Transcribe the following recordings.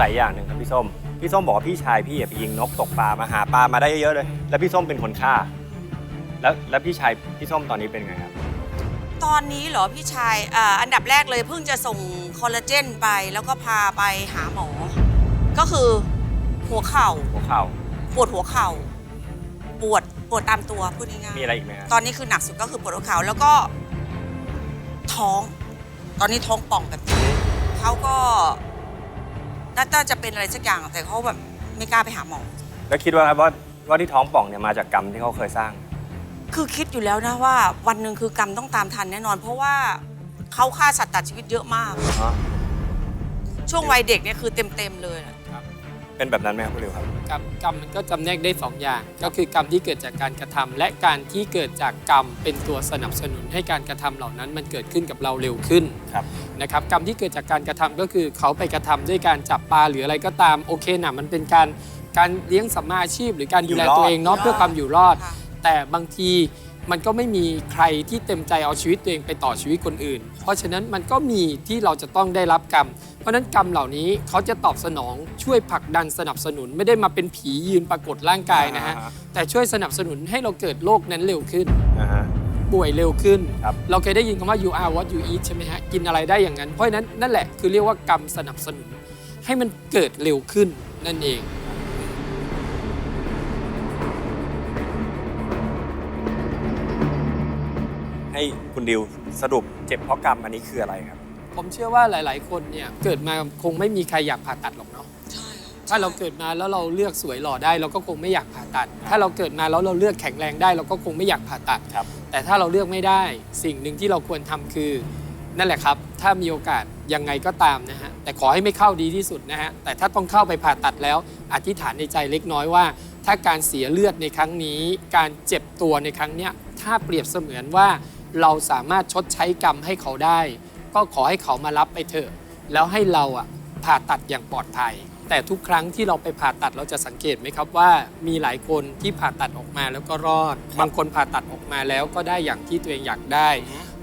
สัยอย่างหนึ่งครับพี่ส้ม พี่ส้มบอกว่าพี่ชายพี่อะไปยิงนกตกปลามาหาปลามาได้เยอะๆเลย แล้วพี่ส้มเป็นคนฆ่า แล้วแล้วพี่ชายพี่ส้มตอนนี้เป็นไงครับ ตอนนี้เหรอพี่ชายอ่าอันดับแรกเลยเพิ่งจะส่งคอลลาเจนไป แล้วก็พาไปหาหมอ ก็คือหัวเข่าหัวเข่าปวดหัวเข่า ปวดปวดตามตัวพูดง่ายมีอะไรอีกไหมครับ ๆตอนนี้คือหนักสุดก็คือปวดหัวเข่าแล้วก็ ท้อง ตอนนี้ท้องป่องแบบนี้เขาก็ น่าจะเป็นอะไรสักอย่างแต่เขาแบบไม่กล้าไปหาหมอ แล้วคิดว่าครับว่าว่าที่ท้องป่องเนี่ยมาจากกรรมที่เขาเคยสร้าง คือคิดอยู่แล้วนะว่าวันหนึ่งคือกรรมต้องตามทันแน่นอน เพราะว่าเขาฆ่าสัตว์ตัดชีวิตเยอะมาก ช่วงวัยเด็กเนี่ยคือเต็มๆเลยอะ เป็นแบบนั้นไหมครับคุณริวครับ กรรมกรรมมันก็จำแนกได้สองอย่าง ก็คือกรรมที่เกิดจากการกระทำและการที่เกิดจากกรรมเป็นตัวสนับสนุนให้การกระทำเหล่านั้นมันเกิดขึ้นกับเราเร็วขึ้นครับ นะครับกรรมที่เกิดจากการกระทำก็คือเขาไปกระทำด้วยการจับปลาหรืออะไรก็ตามโอเคนะมันเป็นการการเลี้ยงสัมมาอาชีพ หรือการดูแลอยู่รอด ตัวเองเนาะเพื่อความอยู่รอด ค่ะ แต่บางที มันก็ไม่มีใครที่เต็มใจเอาชีวิตตัวเองไปต่อชีวิตคนอื่น เพราะฉะนั้นมันก็มีที่เราจะต้องได้รับกรรม เพราะฉะนั้นกรรมเหล่านี้เขาจะตอบสนองช่วยผลักดันสนับสนุนไม่ได้มาเป็นผียืนปรากฏร่างกายนะฮะอ่าฮะ แต่ช่วยสนับสนุนให้เราเกิดโรคนั้นเร็วขึ้น อ่าฮะ ป่วยเร็วขึ้น ครับ เราเคยได้ยินคำว่า you are what you eat ใช่ไหมฮะ กินอะไรได้อย่างนั้น เพราะฉะนั้นนั่นแหละคือเรียกว่ากรรมสนับสนุน ให้มันเกิดเร็วขึ้นนั่นเอง ให้คุณดิวสรุปเจ็บเพราะกรรมอันนี้คืออะไรครับ ผมเชื่อว่าหลาย ๆ คนเนี่ยเกิดมาคงไม่มีใครอยากผ่าตัดหรอกเนาะถ้าเราเกิดมาแล้วเราเลือกสวยหล่อได้เราก็คงไม่อยากผ่าตัด ถ้าเราเกิดมาแล้วเราเลือกแข็งแรงได้ เราก็คงไม่อยากผ่าตัดครับ แต่ถ้าเราเลือกไม่ได้ สิ่งหนึ่งที่เราควรทำคือ นั่นแหละครับ ถ้ามีโอกาสยังไงก็ตามนะฮะแต่ขอให้ไม่เข้าดีที่สุดนะฮะแต่ถ้าต้องเข้าไปผ่าตัดแล้ว อธิษฐานในใจเล็กน้อยว่า ถ้าการเสียเลือดในครั้งนี้ การเจ็บตัวในครั้งเนี้ยถ้าเปรียบเสมือนว่า เราสามารถชดใช้กรรมให้เขาได้ ก็ขอให้เขามารับไปเถอะแล้วให้เราอะผ่าตัดอย่างปลอดภัย แต่ทุกครั้งที่เราไปผ่าตัดเราจะสังเกตไหมครับว่ามีหลายคนที่ผ่าตัดออกมาแล้วก็รอด บางคนผ่าตัดออกมาแล้วก็ได้อย่างที่ตัวเองอยากได้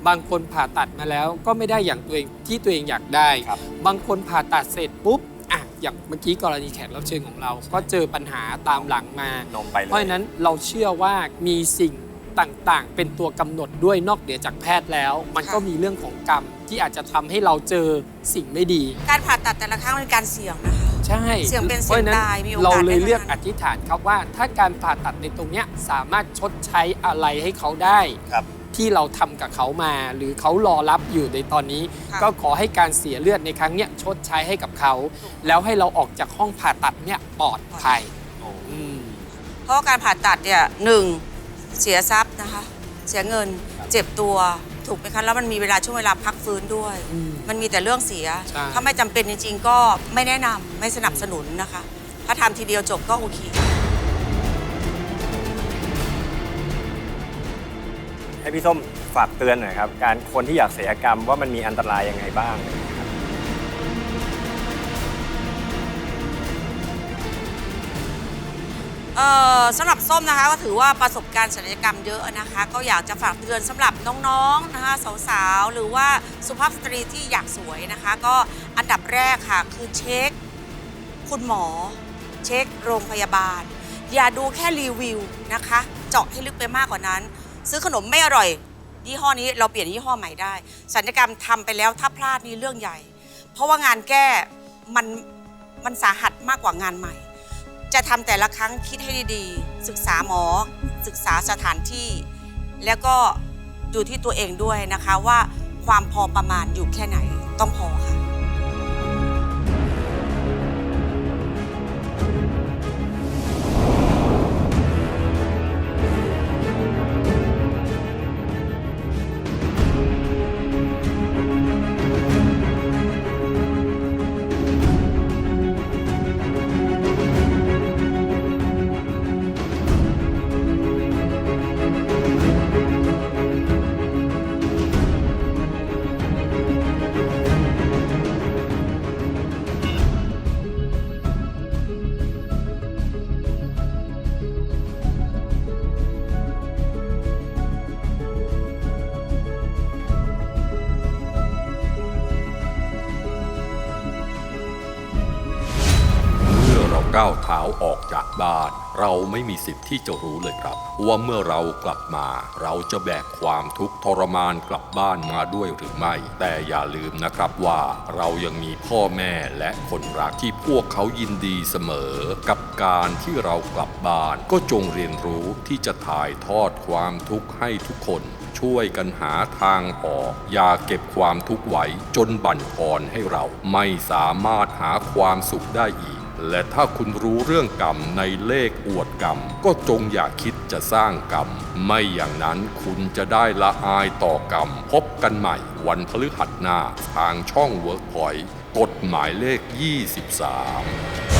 บางคนผ่าตัดมาแล้วก็ไม่ได้อย่างตัวเองที่ตัวเองอยากได้ครับบางคนผ่าตัดเสร็จปุ๊บอะอย่างเมื่อกี้กรณีแขกรับเชิญของเรา ก็เจอปัญหาตามหลังมานมไปเลยเพราะฉะนั้นเราเชื่อว่ามีสิ่ง ต่างๆ เป็นตัวกำหนดด้วยนอกเหนือจากแพทย์แล้ว มันก็มีเรื่องของกรรมที่อาจจะทำให้เราเจอสิ่งไม่ดี การผ่าตัดแต่ละครั้งเป็นการเสี่ยงนะคะใช่เสี่ยงเป็นพราะฉะเสี่ยงตายมีโอกาสเราเลยได้ทั้งเลือกนั้นอธิษฐานครับว่า ถ้าการผ่าตัดในตรงเนี้ยสามารถชดใช้อะไรให้เขาได้ครับที่เราทำกับเขามา หรือเขารอรับอยู่ในตอนนี้ค่ะก็ขอให้การเสียเลือดในครั้งเนี้ยชดใช้ให้กับเขา แล้วให้เราออกจากห้องผ่าตัดเนี่ยปลอดภัยอืมเพราะว่าการผ่าตัดเนี่ยหนึ่งเสียทรัพย์นะคะ เสียเงิน เจ็บตัวถูกไหมคะแล้วมันมีเวลาช่วงเวลาพักฟื้นด้วย อืมมันมีแต่เรื่องเสีย ใช่ ถ้าไม่จำเป็นจริง ๆ ก็ไม่แนะนำไม่สนับสนุนนะคะ ถ้าทำทีเดียวจบก็โอเค ให้พี่ส้มฝากเตือนหน่อยครับ การคนที่อยากเสียกรรมว่ามันมีอันตรายยังไงบ้าง เอ่อสำหรับส้มนะคะก็ถือว่าประสบการณ์ศัลยกรรมเยอะนะคะ ก็อยากจะฝากเตือนสำหรับน้องๆนะคะสาวๆหรือว่าสุภาพสตรีที่อยากสวยนะคะ ก็อันดับแรกค่ะคือเช็ค คุณหมอ เช็คโรงพยาบาล อย่าดูแค่รีวิวนะคะ เจาะให้ลึกไปมากกว่านั้น ซื้อขนมไม่อร่อยยี่ห้อนี้เราเปลี่ยนยี่ห้อใหม่ได้ศัลยกรรมทำไปแล้วถ้าพลาดนี่เรื่องใหญ่ เพราะว่างานแก้มันมันสาหัสมากกว่างานใหม่ จะทำแต่ละครั้งคิดให้ดีๆ ศึกษาหมอ ศึกษาสถานที่ แล้วก็ดูที่ตัวเองด้วยนะคะว่าความพอประมาณอยู่แค่ไหนต้องพอค่ะ ก้าวเท้าออกจากบ้าน เราไม่มีสิทธิ์ที่จะรู้เลยครับ ว่าเมื่อเรากลับมา เราจะแบกความทุกข์ทรมานกลับบ้านมาด้วยหรือไม่ แต่อย่าลืมนะครับว่าเรายังมีพ่อแม่และคนรักที่พวกเขายินดีเสมอ กับการที่เรากลับบ้าน ก็จงเรียนรู้ที่จะถ่ายทอดความทุกข์ให้ทุกคนช่วยกันหาทางออก อย่าเก็บความทุกข์ไว้จนบั่นทอนให้เราไม่สามารถหาความสุขได้อีก และถ้าคุณรู้เรื่องกรรมในเลขอวดกรรม ก็จงอย่าคิดจะสร้างกรรม ไม่อย่างนั้นคุณจะได้ละอายต่อกรรม พบกันใหม่วันพฤหัสหน้าทางช่อง WorkPoint กฎหมายเลข 23